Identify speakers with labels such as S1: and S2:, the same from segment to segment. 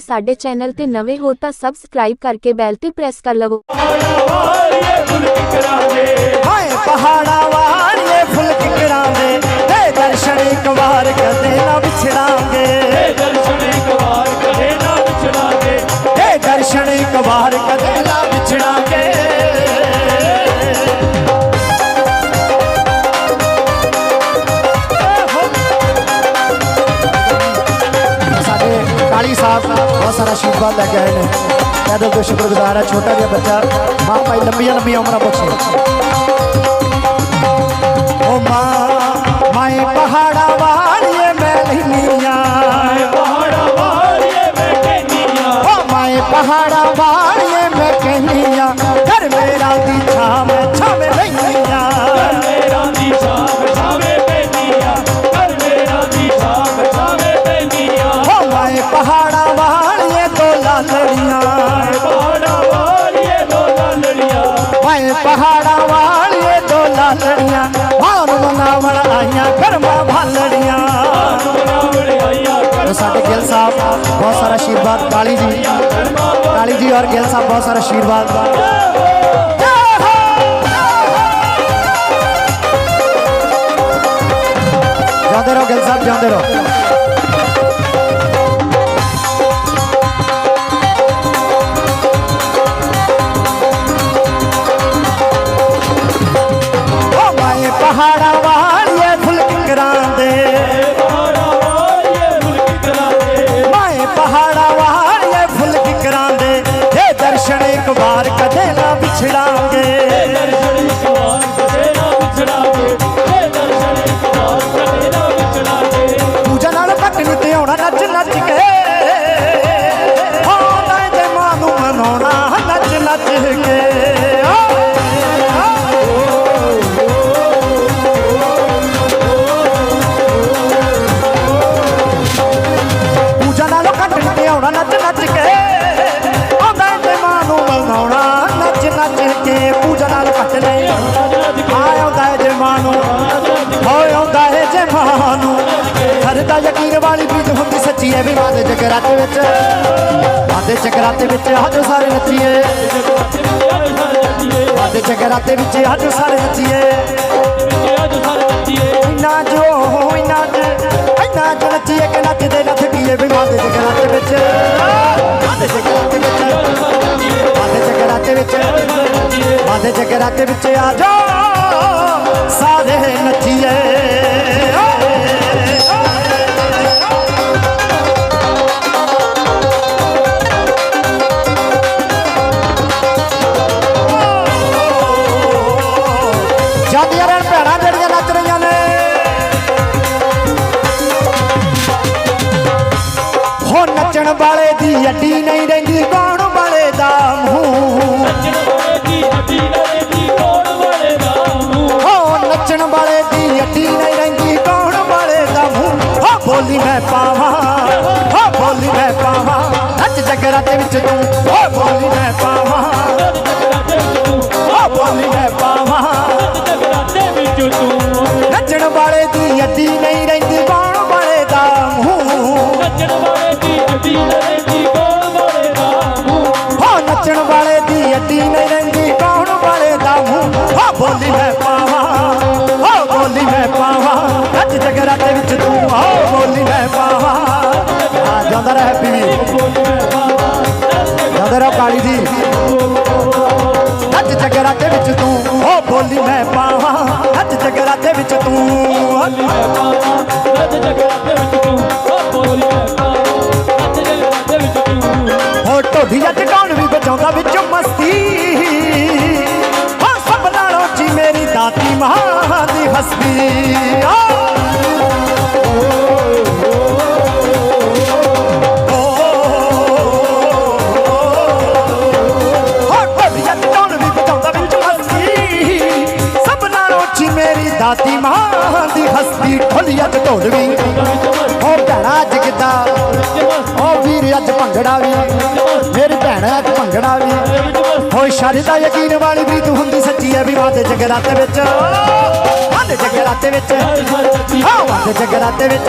S1: ਕਿ ਸਾਡੇ ਚੈਨਲ ਤੇ ਨਵੇਂ ਹੋ ਤਾਂ ਸਬਸਕ੍ਰਾਈਬ ਕਰਕੇ ਬੈਲ ਤੇ ਪ੍ਰੈਸ ਕਰ ਲਵੋ।
S2: ਸ਼ੁਕਰਗੁਜ਼ਾਰ ਹੈ ਛੋਟਾ ਜਿਹਾ ਬੱਚਾ। ਮਾਂ ਭਾਈ ਲੰਬੀਆਂ ਲੰਬੀਆਂ ਉਮਰਾਂ ਬਖਸ਼ੇ ਓ ਮਾਂ ਮਾਏ ਪਹਾੜਾ ਮਾਏ ਪਹਾੜਾ ਵਾਲੀਏ ਦੋ ਲਾਲੜੀਆਂ ਮਾਨ ਮਨਾਵਣ ਆਈਆਂ ਕਰਮਾਂ ਭਾਲੜੀਆਂ तो ਸਾਡੇ ਗਿੱਲ ਸਾਹਿਬ ਬਹੁਤ ਸਾਰਾ ਆਸ਼ੀਰਵਾਦ ਕਾਲੀ ਜੀ ਕਾਲੀ ਜੀ ਔਰ ਗਿੱਲ ਸਾਹਿਬ ਬਹੁਤ ਸਾਰਾ ਆਸ਼ੀਰਵਾਦ ਜਾਂਦੇ ਰਹੋ ਗਿੱਲ ਸਾਹਿਬ ਜਾਂਦੇ ਰਹੋ ਹੁੰਦੀ ਸੱਚੀ ਵੀ ਮਾਂ ਦੇ ਵਿੱਚ। ਮਾਂ ਦੇ ਵਿੱਚ ਆਜੋ ਸਾਰੇ ਨੱਚੀਏ। ਮਾਂ ਦੇ ਜਗਰਾਤੇ ਵਿੱਚ ਆਜੋ ਸਾਰੇ ਨੱਚੀਏ। ਇੰਨਾ ਜੋ ਇੰਨਾ ਜੋ ਇੰਨਾ ਜੋ ਨੱਚੀਏ ਕਿ ਨੱਚਦੇ ਨੱਚ ਕੀਏ ਵੀ ਮਾਂ ਦੇ ਜਗਰਾਤੇ ਵਿੱਚ। ਮਾਂ ਦੇ ਵਿੱਚ ਮਾਂ ਦੇ ਵਿੱਚ ਮਾਂ ਦੇ ਵਿੱਚ ਆ ਸਾਰੇ ਨੱਚੀਏ। ਹੋ ਨੱਚਣ ਵਾਲੇ ਦੀ ਅੱਡੀ ਨਹੀਂ ਰਹਿੰਦੀ ਗਾਉਣ ਵਾਲੇ ਦਾ ਮੂੰਹ? ਹੋ ਨੱਚਣ ਵਾਲੇ ਦੀ ਅੱਡੀ ਨਹੀਂ ਰਹਿੰਦੀ ਗਾਉਣ ਵਾਲੇ ਦਾ ਮੂੰਹ? ਹੋ ਬੋਲੀ ਮੈਂ ਪਾਵਾਂ ਹੋ ਬੋਲੀ ਮੈਂ ਪਾਵਾਂ ਨੱਚ ਜਗਰਾਤੇ ਵਿੱਚ ਤੂੰ ਹੋ ਬੋਲੀ ਮੈਂ ਪਾਵਾਂ ਹੋ ਬੋਲੀ ਮੈਂ ਪਾਵਾਂ। ਨੱਚਣ ਵਾਲੇ ਦੀ ਅੱਡੀ ਦੀ ਅੱਡੀ ਨਹੀਂ ਰਹਿੰਦੀ ਗਾਉਣ ਵਾਲੇ ਦਾ ਮੂੰਹ। ਹੋ ਬੋਲੀ ਮੈਂ ਪਾਵਾਂ ਹੋ ਬੋਲੀ ਮੈਂ ਪਾਵਾਂ। ਨੱਚ ਜਗਰਾਤੇ ਵਿੱਚ ਤੂੰ ਹੋ ਬੋਲੀ ਮੈਂ ਪਾਵਾਂ। ਆ ਜਾਂਦਾ ਰਹਿ ਪੀ ਜਾਂਦਾ ਰਹਿ ਕਾਲੀ ਜੀ। ਨੱਚ ਜਗਰਾਤੇ ਵਿੱਚ ਤੂੰ ਹੋ ਬੋਲੀ ਮੈਂ ਪਾਵਾਂ। ਨੱਚ ਜਗਰਾਤੇ ਵਿੱਚ ਤੂੰ। ਹੋ ਮੇਰੀ ਮਾਂ ਦੀ ਹਸਤੀ ਢੋਲੀ ਅੱਜ ਢੋਲਵੀ ਹੋ ਭੈਣਾ ਅੱਜ ਕਿੱਦਾਂ? ਓ ਵੀਰ ਅੱਜ ਭੰਗੜਾ ਵੀ। ਮੇਰੀ ਭੈਣ ਅੱਜ ਭੰਗੜਾ ਵੀ। ਹੋਏ ਸ਼ਰ ਦਾ ਯਕੀਨ ਵਾਲੀ ਵੀ ਤੂੰ ਹੁੰਦੀ ਸੱਚੀ ਐ ਵੀ ਵਾਦੇ ਜਗਰਾਤੇ ਵਿੱਚ। ਵਾਦੇ ਜਗਰਾਤੇ ਵਿੱਚ। ਹਾਂ ਵਾਦੇ ਜਗਰਾਤੇ ਵਿੱਚ।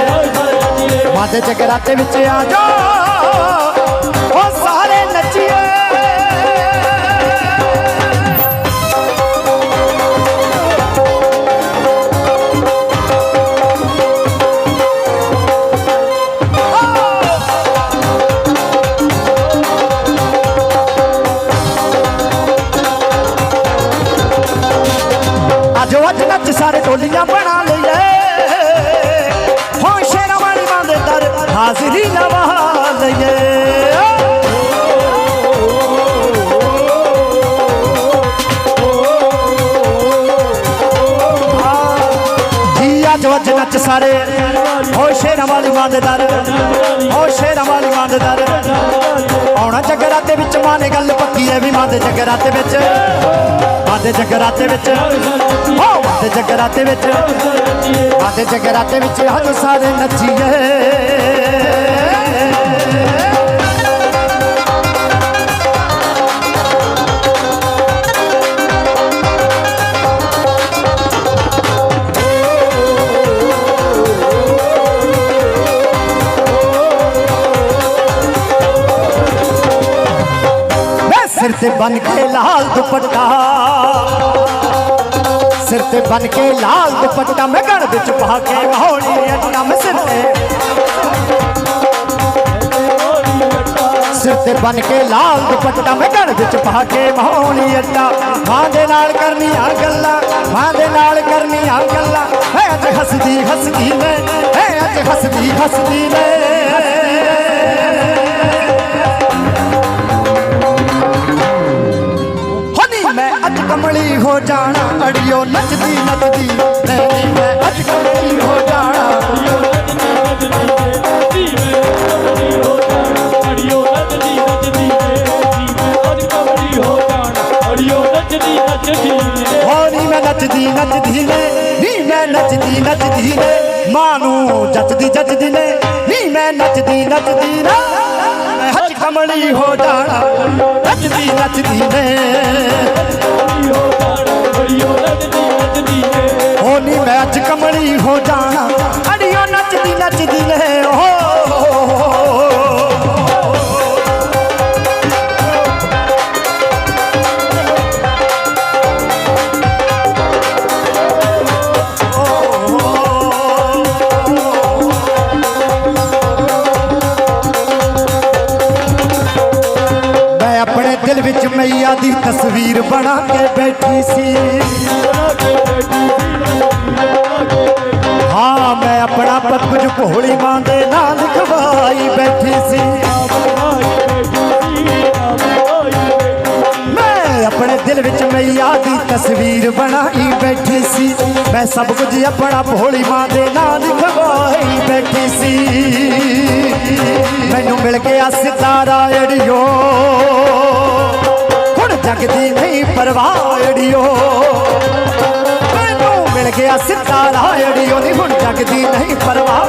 S2: ਵਾਦੇ ਜਗਰਾਤੇ ਵਿੱਚ ਆ ਜਾ। olilla ਵੱਜ ਨੱਚ ਸਾਰੇ। ਹੋ ਸ਼ੇਰਾਂ ਵਾਲੀ ਮਾਂ ਦੇ ਹੋ ਸ਼ੇਰਾਂ ਵਾਲੀ ਮਾਂ ਦੇ ਦਰ। ਆਉਣਾ ਜਗਰਾਤੇ ਵਿੱਚ ਮਾਂ ਨੇ ਗੱਲ ਪੱਕੀ ਐ ਵੀ ਮਾਂ ਦੇ ਜਗਰਾਤੇ ਵਿੱਚ। ਮਾਦੇ ਜਗਰਾਤੇ ਵਿੱਚ। ਹੋ, ਮਾਂ ਦੇ ਜਗਰਾਤੇ ਵਿੱਚ। ਮਾਂ ਦੇ ਜਗਰਾਤੇ ਵਿੱਚ ਅੱਜ ਸਾਰੇ ਨੱਚੀਏ। ਬਨ ਕੇ ਲਾਲ ਦੁਪੱਟਾ ਸਿਰ ਤੇ ਬਨ ਕੇ ਲਾਲ ਦੁਪੱਟਾ ਮੈਂ ਗੜ ਵਿੱਚ ਪਾ ਕੇ ਮਹੌਲੀ ਅੱਟਾ ਮੈਂ ਸਿਰ ਤੇ ਸਿਰ ਤੇ ਬਨ ਕੇ ਲਾਲ ਦੁਪੱਟਾ ਮੈਂ ਗੜ ਵਿੱਚ ਪਾ ਕੇ ਮਹੌਲੀ ਅੱਟਾ ਮਾਂ ਦੇ ਨਾਲ ਕਰਨੀਆਂ ਗੱਲਾਂ ਮਾਂ ਦੇ ਨਾਲ ਕਰਨੀਆਂ ਗੱਲਾਂ ਹੈ ਅੱਜ ਹੱਸਦੀ ਹੱਸਦੀ ਨੇ ਹੈ ਅੱਜ ਹੱਸਦੀ ਹੱਸਦੀ ਨੇ ਹੋ ਜਾਣਾ ਅੜਿਓ ਨੱਚਦੀ ਨੱਚਦੀ। ਨਹੀਂ ਮੈਂ ਅੱਜ ਕਮਲੀ ਹੋ ਜਾਣਾ? ਹੋ ਨੀ ਮੈਂ ਨੱਚਦੀ ਨੱਚਦੀ ਨੇ। ਨੀ ਮੈਂ ਨੱਚਦੀ ਨੱਚਦੀ ਨੇ। ਮਾਂ ਨੂੰ ਜੱਚਦੀ ਜੱਚਦੀ ਨੇ। ਨੀ ਮੈਂ ਨੱਚਦੀ ਨੱਚਦੀ ਨਾ। ਅੱਜ ਕਮਲੀ ਹੋ ਜਾਣਾ। ਨੱਚਦੀ ਨੱਚਦੀ ਨੇ। ਹੋ ਨੀ ਮੈਂ ਅੱਜ ਕਮਲੀ ਹੋ ਜਾਣਾ। ਅੜਿਓ ਨੱਚਦੀ ਨੱਚਦੀ ਨੇ ਓ। ਦਿਲ ਦੀ ਤਸਵੀਰ ਬਣਾ ਕੇ ਬੈਠੀ ਸੀ। ਹਾਂ, ਮੈਂ ਆਪਣਾ ਪਤ ਕੁਝ ਭੋਲੀ ਮਾਂ ਦੇ ਨਾਲ ਖਵਾਈ ਬੈਠੀ ਸੀ। ਮੈਂ ਆਪਣੇ ਦਿਲ ਵਿੱਚ ਮਈਆ ਦੀ ਤਸਵੀਰ ਬਣਾਈ ਬੈਠੀ ਸੀ। ਮੈਂ ਸਭ ਕੁਝ ਆਪਣਾ ਭੋਲੀ ਮਾਂ ਦੇ ਨਾਲ ਲਿਖਵਾਈ ਬੈਠੀ ਸੀ। ਮੈਨੂੰ ਮਿਲ ਗਿਆ ਸਿਤਾਰਾ ਅੜਿਓ ਹੁਣ ਜਗਦੀ ਨਹੀਂ ਪਰਵਾਹ ਅੜਿਓ ਮੈਨੂੰ ਮਿਲ ਗਿਆ ਸਿਤਾਰਾ ਅੜਿਓ ਨਹੀਂ ਹੁਣ ਜਗਦੀ ਨਹੀਂ ਪਰਵਾਹ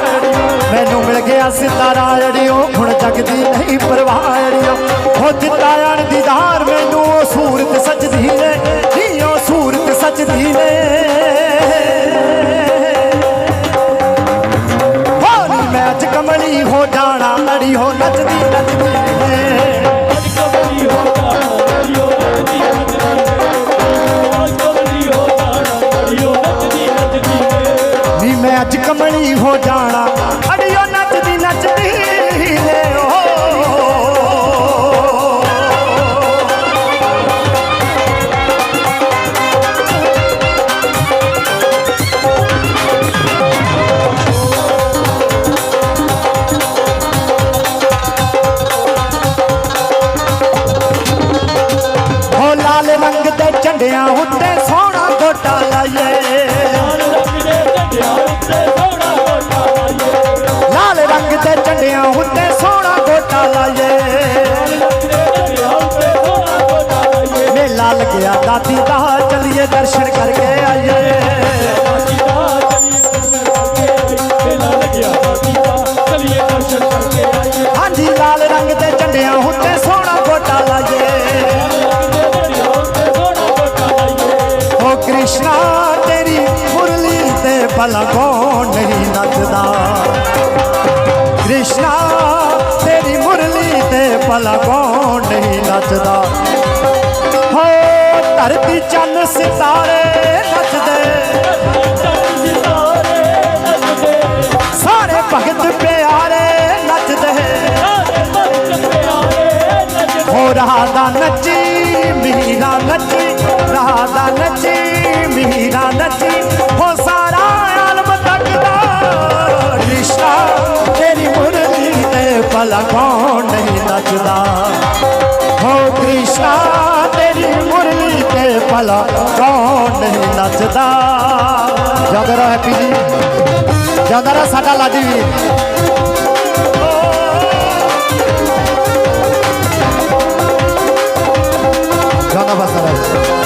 S2: ਮੈਨੂੰ ਮਿਲ ਗਿਆ ਸਿਤਾਰਾ ਅੜਿਓ ਹੁਣ ਜਗਦੀ ਨਹੀਂ ਪਰਵਾਹ ਅੜਿਓ ਹੋ ਦਿੱਤਾ ਆਣ ਦੀਦਾਰ ਮੈਨੂੰ, ਉਹ ਸੂਰਤ ਸਜਦੀ ਨੇ। ਨੀ, ਉਹ ਸੂਰਤ ਸਜਦੀ ਨੇ। ਮੇਲਾ ਲੱਗਿਆ ਦਾਦੀ ਦਾ ਚਲੀਏ ਦਰਸ਼ਨ ਕਰਕੇ ਆਈਏ। ਹਾਂਜੀ ਲਾਲ ਰੰਗ ਦੇ ਝੰਡਿਆਂ ਉੱਤੇ ਸੋਹਣਾ ਗੋਟਾ ਲਾਈਏ। ਓ ਕ੍ਰਿਸ਼ਨਾ ਤੇਰੀ ਮੁਰਲੀ ਤੇ ਭਲਾ ਕੌਣ ਨਹੀਂ ਨੱਚਦਾ? ਕ੍ਰਿਸ਼ਨਾ ਤੇਰੀ ਮੁਰਲੀ ਤੇ ਭਲਾ ਕੌਣ ਨਹੀਂ ਨੱਚਦਾ? ਧਰਤੀ ਚੰਨ ਸਿਤਾਰੇ ਨੱਚਦੇ। ਸਾਰੇ ਭਗਤ ਪਿਆਰੇ ਤੇ ਭਲਾ ਕੌਣ ਨਹੀਂ ਨੱਚਦਾ ਜਿਉਂਦਾ ਰਹੋ ਹੈਪੀ ਜੀ ਜਿਉਂਦਾ ਰਹੋ ਸਾਡਾ ਲਾਡੀ ਵੀਰ ਜਿਉਂਦਾ ਬਸਦਾ